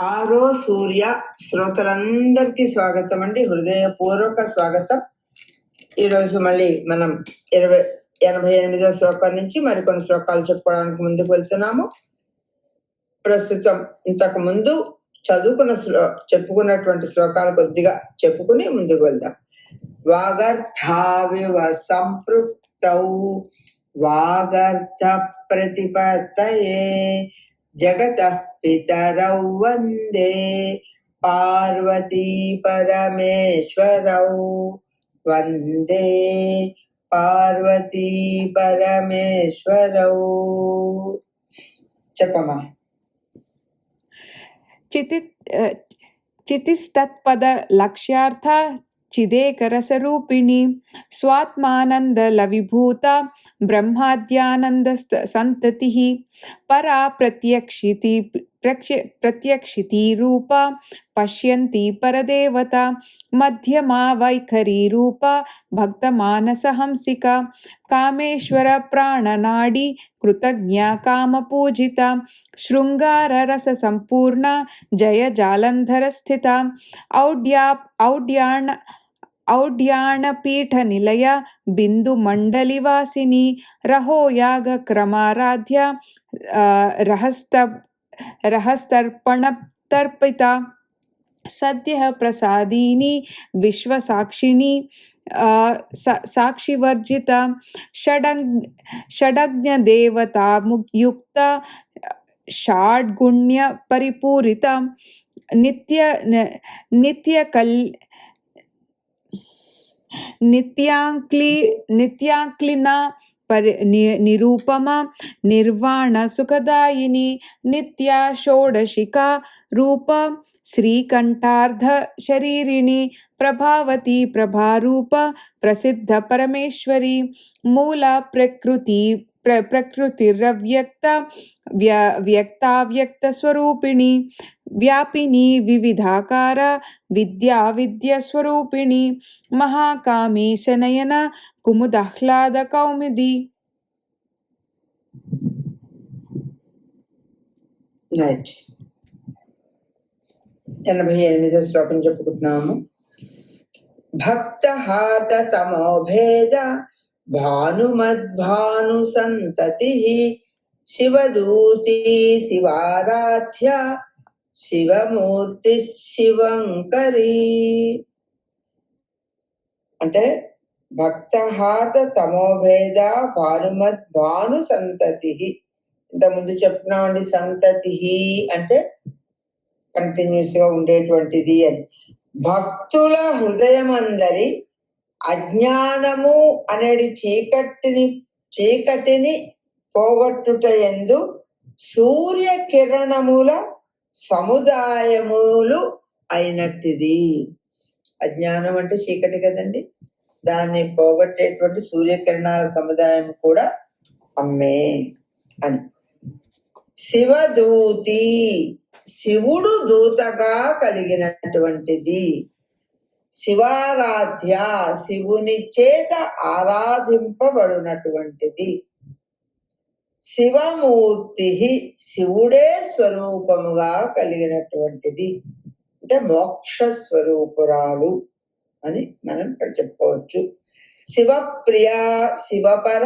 ఆరో సూర్య శ్రోతలందరికీ స్వాగతం అండి. హృదయపూర్వక స్వాగతం. ఈరోజు మళ్ళీ మనం ఇరవై ఎనభై ఎనిమిదో శ్లోకం నుంచి మరికొన్ని శ్లోకాలు చెప్పుకోవడానికి ముందుకు వెళ్తున్నాము. ప్రస్తుతం ఇంతకు ముందు చదువుకున్న శ్లో చెప్పుకున్నటువంటి శ్లోకాలు కొద్దిగా చెప్పుకుని ముందుకు వెళ్దాం. వాగర్థావివ సంపృక్తౌ వాగర్థ ప్రతిపత్తయే జగత పితరౌ వందే పార్వతీ పరమేశ్వరౌ వందే పార్వతీ పరమేశ్వరౌ చెప్పమ్మా चिति चितिस्तत्पदलक्ष्यार्थ चिदेकरसरूपिणी स्वात्मानन्दलविभूता ब्रह्माद्यानन्दसन्ततिः परा प्रत्यक्षिति प्रक्ष प्रत्यक्षिती रूपा पश्यन्ती परदेवता मध्यमा वैखरी रूपा भक्तमानसहंसिका कामेश्वरप्राणनाडी कृतज्ञा कामपूजिता शृङ्गाररससम्पूर्णा जयजालन्धरस्थिता औड्या औड्याण औड्याणपीठनिलया बिन्दुमण्डलिवासिनी रहो यागक्रमाराध्या आ, रहस्त रहस्तर्पणतर्पिता सद्यः प्रसादिनी विश्वसाक्षिणी सा- साक्षिवर्जिता षडङ् षडज्ञदेवतामुक्ता षाड्गुण्यपरिपूरिता नित्य नित्यकल् नित्याङ्क्लि नित्याङ्क्लिना निरूपमा निर्वाणसुखदायिनी नित्या षोडशिका रूपा श्रीकण्ठार्धशरीरिणी प्रभावती प्रभारूपा प्रसिद्धपरमेश्वरी ప్ర ప్రకృతిరవ్యక్త వ్య వ్యక్తావ్యక్తస్వరూపిణి వ్యాపిని వివిధాకార విద్యా విద్యస్వరూపిణి మహాకామేశ నయన కుముదాహ్లాద కౌమిది ఎనభై ఎనిమిదో శ్లోకం చెప్పుకుంటున్నాము. భక్త హాత తమో భేద సంతతి శివదూతి శివారాధ్య శివమూర్తి శివంకరి అంటే భక్తహాత తమోభేద భానుమద్ భాను సంతతి ఇంతకుముందు చెప్తున్నామండి సంతతి అంటే కంటిన్యూస్గా ఉండేటువంటిది అని. భక్తుల హృదయమందరి అజ్ఞానము అనేది చీకటిని చీకటిని పోగొట్టుట ఎందు సూర్య కిరణముల సముదాయములు అయినట్టిది. అజ్ఞానం అంటే చీకటి కదండి. దాన్ని పోగొట్టేటువంటి సూర్యకిరణాల సముదాయం కూడా అమ్మే అని. శివదూతి శివుడు దూతగా కలిగినటువంటిది. శివారాధ్య శివుని చేత ఆరాధింపబడినటువంటిది. శివమూర్తి శివుడే స్వరూపముగా కలిగినటువంటిది. అంటే మోక్ష స్వరూపురాలు అని మనం ఇక్కడ చెప్పుకోవచ్చు. శివప్రియ శివపర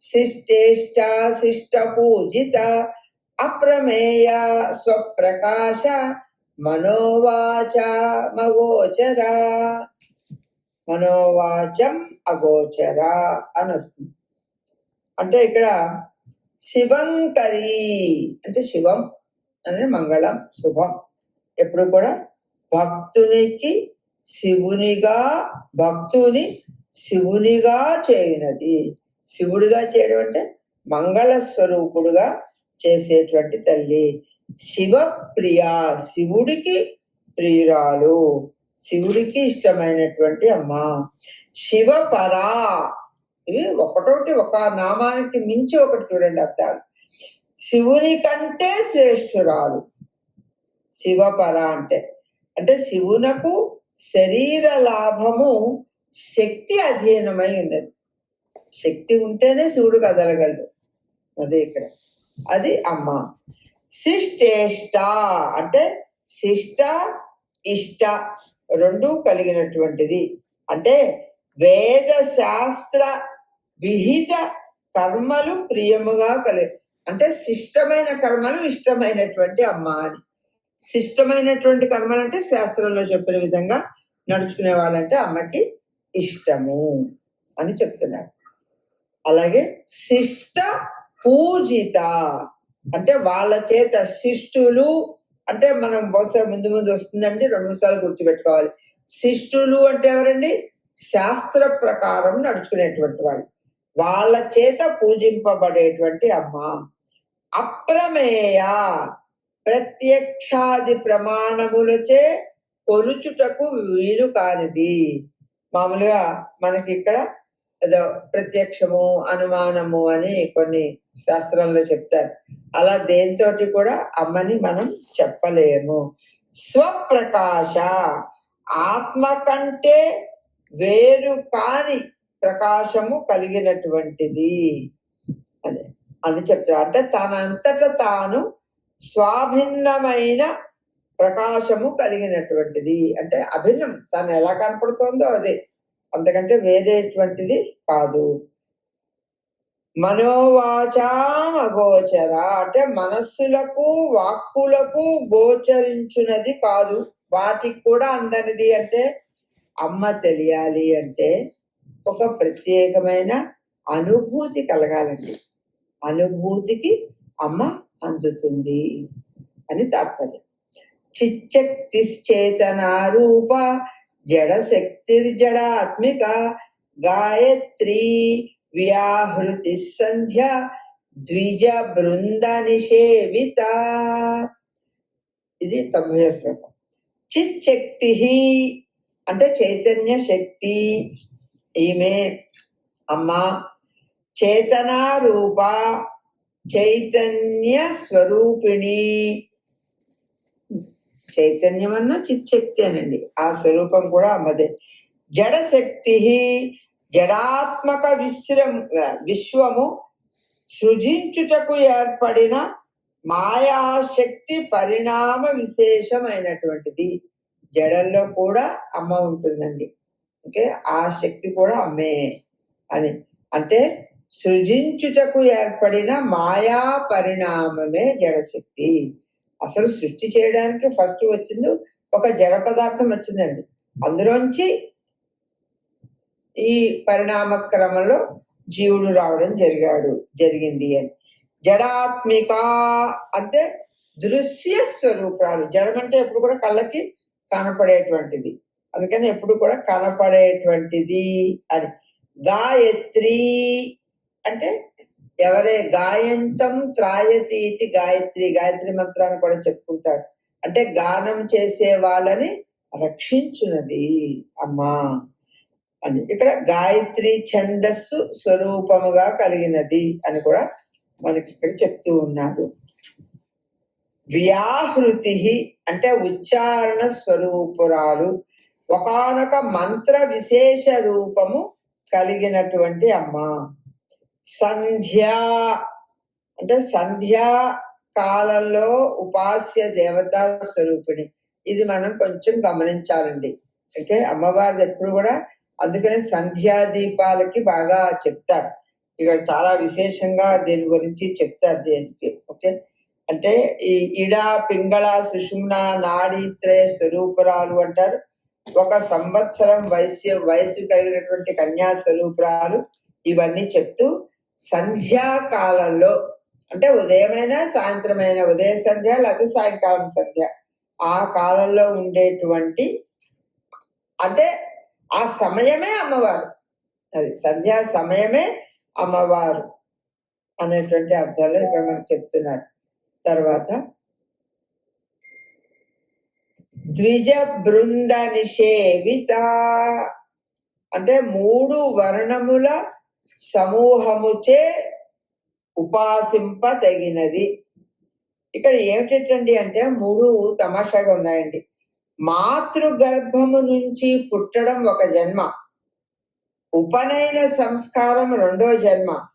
శిష్టేష్ట శిష్ట పూజిత అప్రమేయ స్వప్రకాశ మనోవాచ మగోచర. మనోవాచం అగోచర అని వస్తుంది అంటే ఇక్కడ శివంకరి అంటే శివం అనే మంగళం శుభం. ఎప్పుడు కూడా భక్తునికి శివునిగా భక్తుని శివునిగా చేయనది. శివుడిగా చేయడం అంటే మంగళ స్వరూపుడుగా చేసేటువంటి తల్లి. శివ ప్రియ శివుడికి ప్రియురాలు శివుడికి ఇష్టమైనటువంటి అమ్మ. శివపరా. ఇవి ఒకటోటి ఒక నామానికి మించి ఒకటి చూడండి అర్థాలు. శివుని కంటే శ్రేష్ఠురాలు. శివపర అంటే అంటే శివునకు శరీర లాభము శక్తి అధీనమై ఉన్నది. శక్తి ఉంటేనే శివుడు కదలగలడు. అదే ఇక్కడ. అది అమ్మ. శిష్టేష్ట అంటే శిష్ట ఇష్ట రెండు కలిగినటువంటిది. అంటే వేద శాస్త్ర విహిత కర్మలు ప్రియముగా కలి అంటే శిష్టమైన కర్మలు ఇష్టమైనటువంటి అమ్మ అని. శిష్టమైనటువంటి కర్మలు అంటే శాస్త్రంలో చెప్పిన విధంగా నడుచుకునే వాళ్ళంటే అమ్మకి ఇష్టము అని చెప్తున్నారు. అలాగే శిష్ట పూజిత అంటే వాళ్ళ చేత శిష్టులు అంటే మనం బహుశా ముందు ముందు వస్తుందండి రెండు సార్లు గుర్తుపెట్టుకోవాలి. శిష్టులు అంటే ఎవరండి? శాస్త్ర ప్రకారం నడుచుకునేటువంటి వాళ్ళు. వాళ్ళ చేత పూజింపబడేటువంటి అమ్మ. అప్రమేయ ప్రత్యక్షాది ప్రమాణములచే కొలుచుటకు వీలు కానిది. మామూలుగా మనకి ఇక్కడ ప్రత్యక్షము అనుమానము అని కొన్ని శాస్త్రంలో చెప్తారు. అలా దేనితోటి కూడా అమ్మని మనం చెప్పలేము. స్వప్రకాశ ఆత్మ కంటే వేరు కాని ప్రకాశము కలిగినటువంటిది అని అని చెప్తారు. అంటే తనంతట తాను స్వాభిన్నమైన ప్రకాశము కలిగినటువంటిది. అంటే అభిన్నం తను ఎలా కనపడుతోందో అదే. అంతకంటే వేరేటువంటిది కాదు. మనోవాచాం అగోచర అంటే మనస్సులకు వాక్కులకు గోచరించున్నది కాదు. వాటికి కూడా అందనిది అంటే అమ్మ తెలియాలి అంటే ఒక ప్రత్యేకమైన అనుభూతి కలగాలండి. అనుభూతికి అమ్మ అందుతుంది అని తాత్పర్యం. చిచ్చక్తిశ్చేతన రూప శక్తిర్జడాత్మిక గాయత్రి వ్యాహృతి సంధ్య ద్విజ బృంద నిషేవిత. ఇది తొంభై శ్లోకం. చిత్ శక్తి అంటే చైతన్య శక్తి. ఈమె అమ్మ చేతనారూప చైతన్య స్వరూపిణి. చైతన్యం అన్న చిచ్చక్తి అనండి. ఆ స్వరూపం కూడా అమ్మదే. జడశక్తి జడాత్మక విశ్రం విశ్వము సృజించుటకు ఏర్పడిన మాయాశక్తి పరిణామ విశేషమైనటువంటిది. జడల్లో కూడా అమ్మ ఉంటుందండి. ఓకే? ఆ శక్తి కూడా అమ్మే అని. అంటే సృజించుటకు ఏర్పడిన మాయా పరిణామమే జడశక్తి. అసలు సృష్టి చేయడానికి ఫస్ట్ వచ్చింది ఒక జడ పదార్థం వచ్చిందండి. అందులోంచి ఈ పరిణామ క్రమంలో జీవుడు రావడం జరిగాడు జరిగింది అని. జడాత్మిక అంటే దృశ్య స్వరూపాలు. జడం అంటే ఎప్పుడు కూడా కళ్ళకి కనపడేటువంటిది. అందుకని ఎప్పుడు కూడా కనపడేటువంటిది అని. గాయత్రి అంటే ఎవరే గాయంతం త్రాయతి ఇది గాయత్రి. గాయత్రి మంత్రాన్ని కూడా చెప్పుకుంటారు. అంటే గానం చేసే వాళ్ళని రక్షించున్నది అమ్మా అని. ఇక్కడ గాయత్రి ఛందస్సు స్వరూపముగా కలిగినది అని కూడా మనకి ఇక్కడ చెప్తూ ఉన్నారు. వ్యాహృతి అంటే ఉచ్చారణ స్వరూపురాలు. ఒకానొక మంత్ర విశేష రూపము కలిగినటువంటి అమ్మ. సంధ్యా అంటే సంధ్యా కాలంలో ఉపాస్య దేవతా స్వరూపిణి. ఇది మనం కొంచెం గమనించాలండి. అంటే అమ్మవారిది ఎప్పుడు కూడా అందుకనే సంధ్యా దీపాలకి బాగా చెప్తారు. ఇక్కడ చాలా విశేషంగా దీని గురించి చెప్తారు దీనికి. ఓకే? అంటే ఈ ఇడ పింగళ సుషుమ్న నాడీత్రయ స్వరూపురాలు అంటారు. ఒక సంవత్సరం వయస్సు వయసు కలిగినటువంటి కన్యా స్వరూపురాలు ఇవన్నీ చెప్తూ సంధ్యాకాలంలో అంటే ఉదయమైనా సాయంత్రమైన ఉదయ సంధ్య లేకపోతే సాయంకాలం సంధ్య ఆ కాలంలో ఉండేటువంటి అంటే ఆ సమయమే అమ్మవారు. అది సంధ్యా సమయమే అమ్మవారు అనేటువంటి అర్థాలు ఇక్కడ మనకు చెప్తున్నారు. తర్వాత ద్విజ బృంద నిషేవిత అంటే మూడు వర్ణముల సమూహముచే ఉపాసింపతగినది. ఇక్కడ ఏమిటండి అంటే మూడు తమాషాగా ఉన్నాయండి. మాతృగర్భము నుంచి పుట్టడం ఒక జన్మ. ఉపనయన సంస్కారం రెండో జన్మ.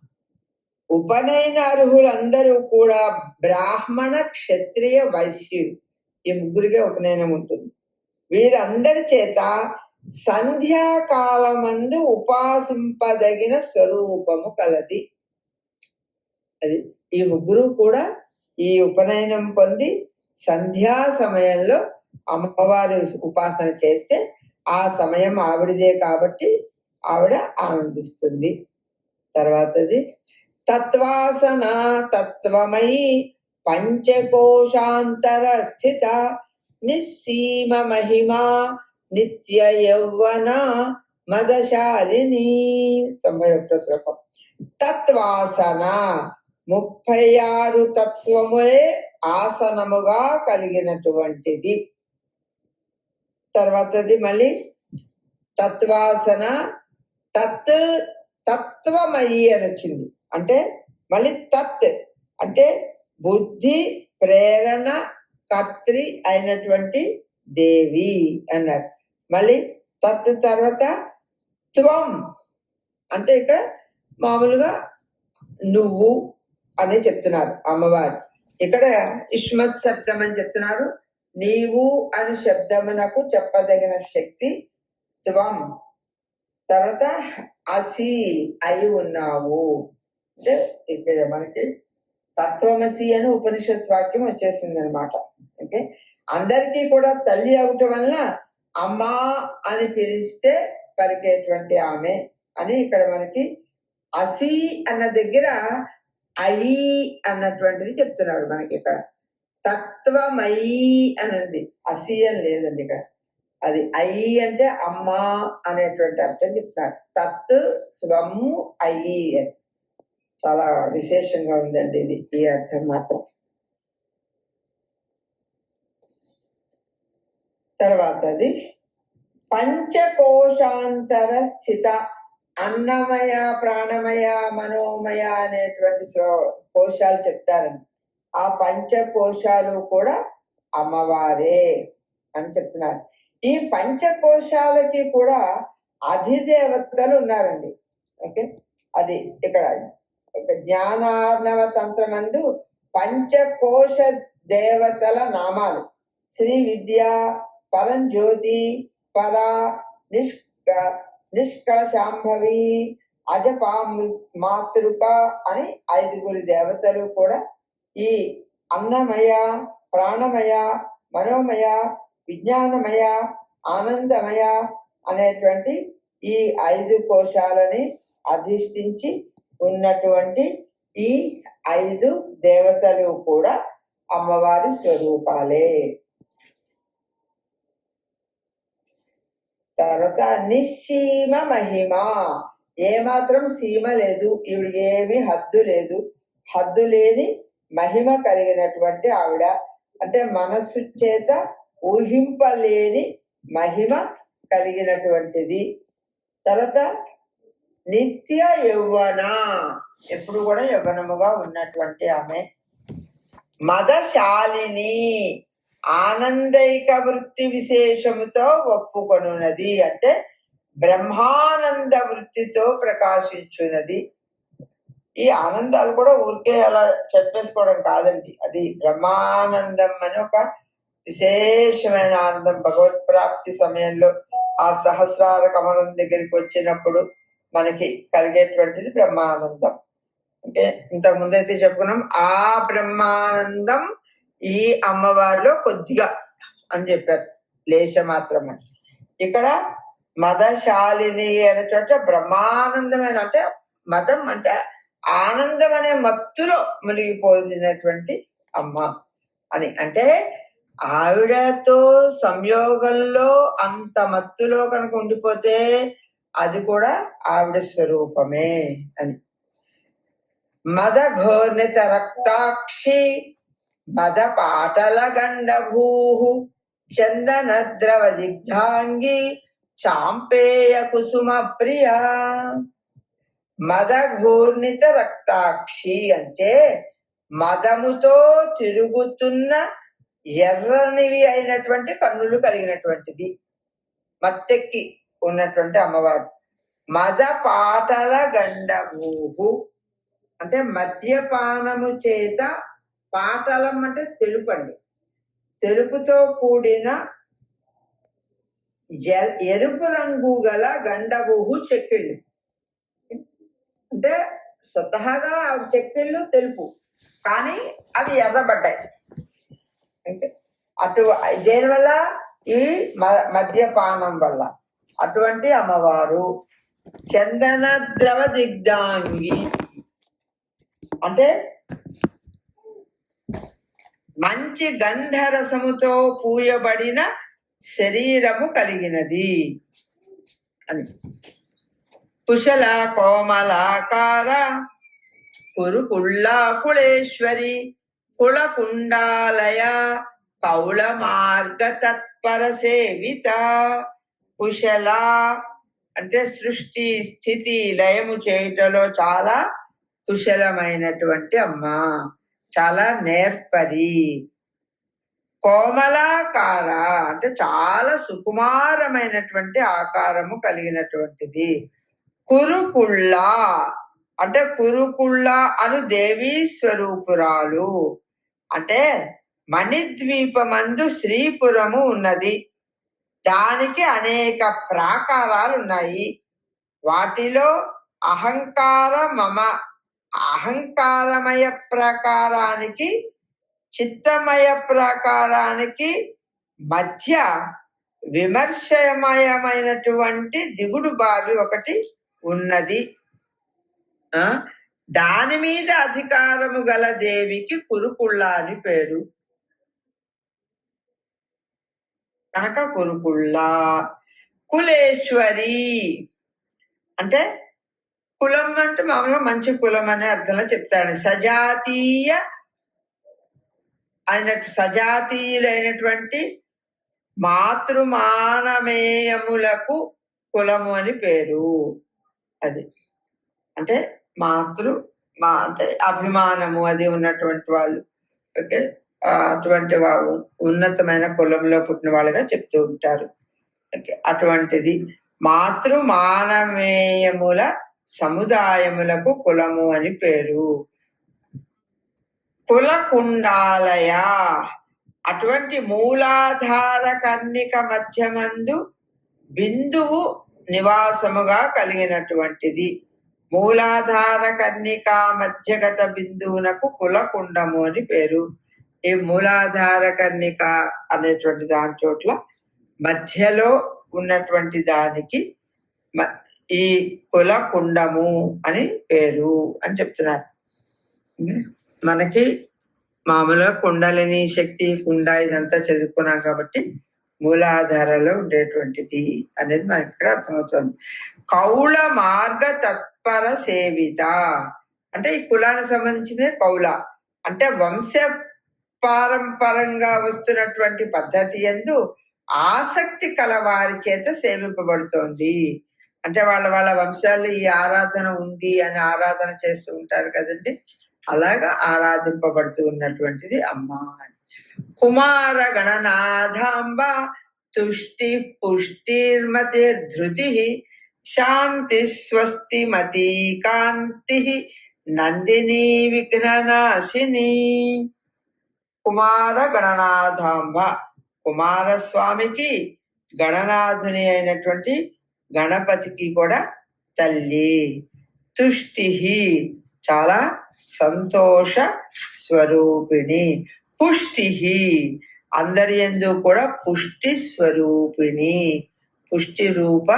ఉపనయన అర్హులందరూ కూడా బ్రాహ్మణ క్షత్రియ వైశ్యులు. ఈ ముగ్గురికే ఉపనయనం ఉంటుంది. వీరందరి చేత సంధ్యాకాలమందు ఉపాసింపదగిన స్వరూపము కలది. అది ఈ ముగ్గురు కూడా ఈ ఉపనయనం పొంది సంధ్యా సమయంలో అమ్మవారి ఉపాసన చేస్తే ఆ సమయం ఆవిడదే కాబట్టి ఆవిడ ఆనందిస్తుంది. తర్వాతది తత్వాసన తత్వమయి పంచకోశాంతర స్థిత నిస్సీమ మహిమా నిత్య యౌవన మదశాలిని తొంభై ఒకటో శ్లోకం. తత్వాసన ముప్పై ఆరు తత్వములే ఆసనముగా కలిగినటువంటిది. తర్వాతది మళ్ళీ తత్వాసన తత్ తత్వమయి అని వచ్చింది అంటే మళ్ళీ తత్ అంటే బుద్ధి ప్రేరణ కర్త్రి అయినటువంటి దేవి అన్నారు. మళ్ళీ తత్ తర్వాత త్వం. అంటే ఇక్కడ మామూలుగా నువ్వు అని చెప్తున్నారు అమ్మవారు. ఇక్కడ ఇష్మత్ శబ్దం అని చెప్తున్నారు. నీవు అని శబ్దమునకు చెప్పదగిన శక్తి త్వం. తర్వాత అసి అయి ఉన్నావు. అంటే ఇక్కడ మనకి తత్వమసి అని ఉపనిషత్ వాక్యం వచ్చేసింది అనమాట ఓకే? అందరికీ కూడా తల్లి అవటం వల్ల అమ్మా అని పిలిస్తే పలికేటువంటి ఆమె అని ఇక్కడ మనకి అసి అన్న దగ్గర అయి అన్నటువంటిది చెప్తున్నారు మనకి ఇక్కడ. తత్వమయి అని ఉంది అసి అని లేదండి ఇక్కడ. అది అయి అంటే అమ్మా అనేటువంటి అర్థం చెప్తున్నారు. తత్ త్వము అయి అని. చాలా విశేషంగా ఉందండి ఇది. ఈ అర్థం మాత్రం. తర్వాతది. పంచకోశాంతర స్థిత అన్నమయ ప్రాణమయ మనోమయ అనేటువంటి కోశాలు చెప్తారండి. ఆ పంచకోశాలు కూడా అమ్మవారే అని చెప్తున్నారు. ఈ పంచకోశాలకి కూడా అధిదేవతలు ఉన్నారండి. ఓకే? అది ఇక్కడ జ్ఞానార్ణవ తంత్రమందు పంచకోశ దేవతల నామాలు. శ్రీ విద్య పరంజ్యోతి పర నిష్క నిష్కళశాంభవి అజపామృ మాతృక అని ఐదుగురు దేవతలు కూడా ఈ అన్నమయ ప్రాణమయ మనోమయ విజ్ఞానమయ ఆనందమయ అనేటువంటి ఈ ఐదు కోశాలని అధిష్ఠించి ఉన్నటువంటి ఈ ఐదు దేవతలు కూడా అమ్మవారి స్వరూపాలే. తర్వాత నిస్సీమ మహిమ. ఏమాత్రం సీమ లేదు ఈవిడికి ఏమీ హద్దు లేదు. హద్దు లేని మహిమ కలిగినటువంటి ఆవిడ. అంటే మనస్సు చేత ఊహింపలేని మహిమ కలిగినటువంటిది. తర్వాత నిత్య యౌవన. ఎప్పుడు కూడా యవ్వనముగా ఉన్నటువంటి ఆమె. మదశాలిని. ఆనందైక వృత్తి విశేషముతో ఒప్పుకొనున్నది అంటే బ్రహ్మానంద వృత్తితో ప్రకాశించున్నది. ఈ ఆనందాలు కూడా ఊరికే అలా చెప్పేసుకోవడం కాదండి. అది బ్రహ్మానందం అని ఒక విశేషమైన ఆనందం. భగవత్ ప్రాప్తి సమయంలో ఆ సహస్రార కమలం దగ్గరికి వచ్చినప్పుడు మనకి కలిగేటువంటిది బ్రహ్మానందం. అంటే ఇంతకు ముందైతే చెప్పుకున్నాం ఆ బ్రహ్మానందం ఈ అమ్మవారిలో కొద్దిగా అని చెప్పారు. లేశ మాత్రమే. ఇక్కడ మదశాలిని అనే చోట బ్రహ్మానందమైన అంటే మదం అంటే ఆనందం అనే మత్తులో మునిగిపోయినటువంటి అమ్మ అని. అంటే ఆవిడతో సంయోగంలో అంత మత్తులో కనుక ఉండిపోతే అది కూడా ఆవిడ స్వరూపమే అని. మద ఘోర్ణిత రక్తాక్షి మద పాటల గండభూ చందన ద్రవ దిగ్ధాంగి చాంపేయ కుసుమ ప్రియ మదఘూర్ణిత రక్తాక్షి అంటే మదముతో తిరుగుతున్న ఎర్రనివి అయినటువంటి కన్నులు కలిగినటువంటిది. మత్తెక్కి ఉన్నటువంటి అమ్మవారు. మద పాటల గండభూహు అంటే మద్యపానము చేత పాటలం అంటే తెలుపండి. తెలుపుతో కూడిన ఎ- ఎరుపు రంగు గల గండబుహు చెక్కిళ్ళు. అంటే స్వతహాగా అవి చెక్కిళ్ళు తెలుపు. కానీ అవి ఎర్రబడ్డాయి. అంటే అటు దేనివల్ల ఈ మ- మద్యపానం వల్ల. అటువంటి అమ్మవారు చందన ద్రవ దిగ్ధాంగి. అంటే మంచి గంధరసముతో పూయబడిన శరీరము కలిగినది అని. కుశల కోమలాకార కురుకుళ్ళా కుళేశ్వరి కుళకుండాలయ కౌళ మార్గ తత్పర సేవిత కుశల అంటే సృష్టి స్థితి లయము చేయుటలో చాలా కుశలమైనటువంటి అమ్మ. చాలా నేర్పరి కోమలాకార అంటే చాలా సుకుమారమైనటువంటి ఆకారము కలిగినటువంటిది. కురుకుళ్ళ అంటే కురుకుళ్ళ అను దేవీ స్వరూపురాలు. అంటే మణిద్వీపమందు శ్రీపురము ఉన్నది. దానికి అనేక ప్రాకారాలు ఉన్నాయి వాటిలో అహంకార మమ అహంకారమయ ప్రకారానికి చిత్తమయ ప్రకారానికి మధ్య విమర్శమయమైనటువంటి దిగుడు బావి ఒకటి ఉన్నది. దాని మీద అధికారము గల దేవికి కురుకుళ్ళ అని పేరు. కనుక కురుకుళ్ళ. కులేశ్వరి. అంటే కులం అంటే మామూలుగా మంచి కులం అనే అర్థంలో చెప్తాడు సజాతీయ అయినట్టు సజాతీయులైనటువంటి మాతృమానమేయములకు కులము అని పేరు. అది అంటే మాతృ మా అంటే అభిమానము అది ఉన్నటువంటి వాళ్ళు. ఓకే? అటువంటి వాళ్ళు ఉన్నతమైన కులంలో పుట్టిన వాళ్ళుగా చెప్తూ ఉంటారు. ఓకే? అటువంటిది మాతృ మానమేయముల సముదాయములకు కులము అని పేరు. కుల కుండాలయ అటువంటి మూలాధార కర్ణిక మధ్యమందు బిందువు నివాసముగా కలిగినటువంటిది. మూలాధార కర్ణిక మధ్యగత బిందువునకు కులకుండము అని పేరు. ఈ మూలాధార కర్ణిక అనేటువంటి దాని చోట్ల మధ్యలో ఉన్నటువంటి దానికి మ- ఈ కుల కుండము అని పేరు అని చెప్తున్నారు. మనకి మామూలుగా కుండలిని శక్తి కుండ ఇదంతా చదువుకున్నాం కాబట్టి మూలాధారాలు ఉండేటువంటిది అనేది మనకి ఇక్కడ అర్థమవుతుంది. కౌల మార్గ తత్పర సేవిత. అంటే ఈ కులానికి సంబంధించిందే కౌల. అంటే వంశ పారంపరంగా వస్తున్నటువంటి పద్ధతి ఎందు ఆసక్తి కలవారి చేత సేవింపబడుతోంది. అంటే వాళ్ళ వాళ్ళ వంశాలు ఈ ఆరాధన ఉంది అని ఆరాధన చేస్తూ ఉంటారు కదండి అలాగా ఆరాధింపబడుతూ ఉన్నటువంటిది అమ్మ అని. కుమార గణనాథాంబ తుష్టి పుష్టిర్మతి ధృతి శాంతి స్వస్తి మతి కాంతి నందిని విఘ్ననాశిని కుమార గణనాథాంబ కుమారస్వామికి గణనాథుని అయినటువంటి గణపతికి కూడా తల్లి. తుష్టి చాలా సంతోష స్వరూపిణి. పుష్టి అందరి ఎందు కూడా పుష్టి స్వరూపిణి. పుష్టి రూప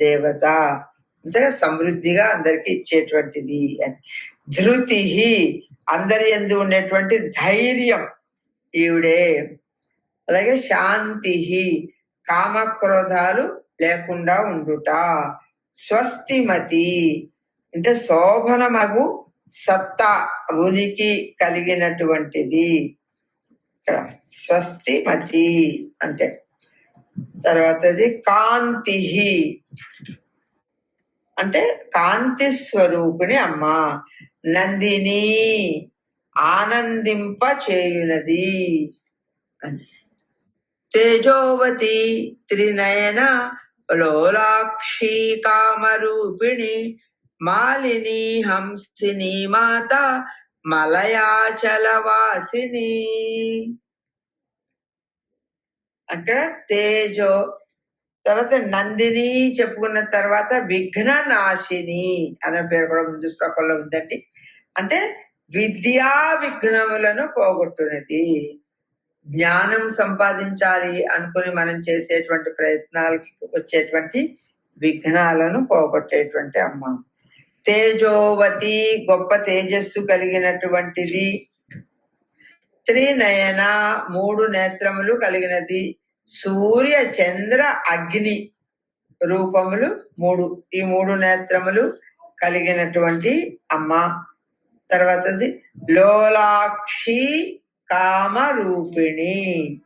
దేవత. అంతగా సమృద్ధిగా అందరికి ఇచ్చేటువంటిది అని. ధృతి అందరి ఎందు ఉండేటువంటి ధైర్యం ఈవిడే. అలాగే శాంతి కామక్రోధాలు లేకుండా ఉండుట. స్వస్తిమతి. అంటే శోభనమగు సత్తా ఉనికి కలిగినటువంటిది. ఇక్కడ స్వస్తిమతి అంటే తర్వాతది కాంతి అంటే కాంతి స్వరూపిణి అమ్మ. నందిని ఆనందింప చేయునది. అని. తేజోవతి త్రినయన లోలాక్షి కామరూపిణి మాలిని హంసిని మాత మలయాచలవాసిని. అక్కడ తేజో తర్వాత నందిని చెప్పుకున్న తర్వాత విఘ్న నాశిని అనే పేరు కూడా ముందు శ్లోకంలో ఉందండి. అంటే విద్యా విఘ్నములను పోగొట్టునది. జ్ఞానం సంపాదించాలి అనుకుని మనం చేసేటువంటి ప్రయత్నాలకి వచ్చేటువంటి విఘ్నాలను పోగొట్టేటువంటి అమ్మ. తేజోవతి గొప్ప తేజస్సు కలిగినటువంటిది. త్రినయన మూడు నేత్రములు కలిగినది. సూర్య చంద్ర అగ్ని రూపములు మూడు. ఈ మూడు నేత్రములు కలిగినటువంటి అమ్మ. తర్వాతది లోలాక్షి కామరూపిణి.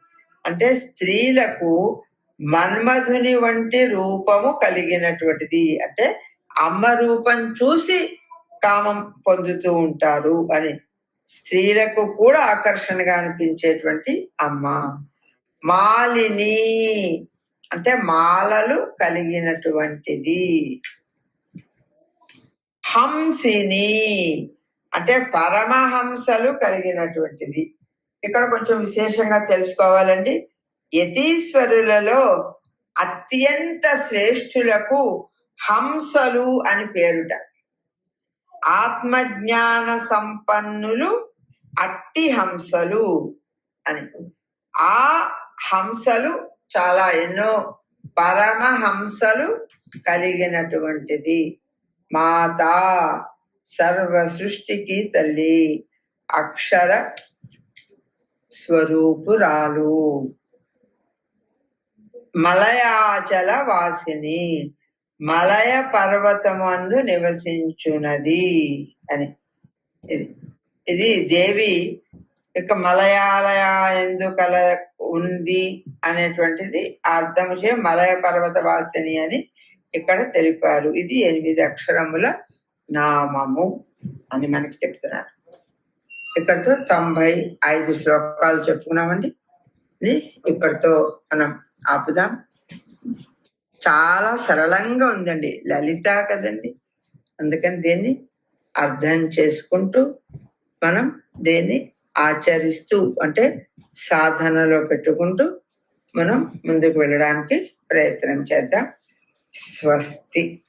అంటే స్త్రీలకు మన్మధుని వంటి రూపము కలిగినటువంటిది. అంటే అమ్మ రూపం చూసి కామం పొందుతూ ఉంటారు అని. స్త్రీలకు కూడా ఆకర్షణగా అనిపించేటువంటి అమ్మ. మాలిని. అంటే మాలలు కలిగినటువంటిది. హంసిని. అంటే పరమహంసలు కలిగినటువంటిది. ఇక్కడ కొంచెం విశేషంగా తెలుసుకోవాలండి. యతీశ్వరులలో అత్యంత శ్రేష్ఠులకు హంసలు అని పేరుట. ఆత్మజ్ఞాన సంపన్నులు అట్టి హంసలు అని. ఆ హంసలు చాలా ఎన్నో పరమహంసలు కలిగినటువంటిది. మాత సర్వ సృష్టికి తల్లి అక్షర స్వరూపురాలు. మలయాచల వాసిని మలయ పర్వతమందు నివసించునది అని. ఇది ఇది దేవి ఇక మలయాలయ ఎందు కల ఉంది అనేటువంటిది అర్థం చే మలయ పర్వత వాసిని అని ఇక్కడ తెలిపారు. ఇది ఎనిమిది అక్షరముల నామము అని మనకి చెప్తున్నారు. ఇక్కడితో తొంభై ఐదు శ్లోకాలు చెప్పుకున్నామండి. ఇక్కడితో మనం ఆపుదాం. చాలా సరళంగా ఉందండి. లలిత కదండి. అందుకని దీన్ని అర్థం చేసుకుంటూ మనం దీన్ని ఆచరిస్తూ అంటే సాధనలో పెట్టుకుంటూ మనం ముందుకు వెళ్ళడానికి ప్రయత్నం చేద్దాం. స్వస్తి.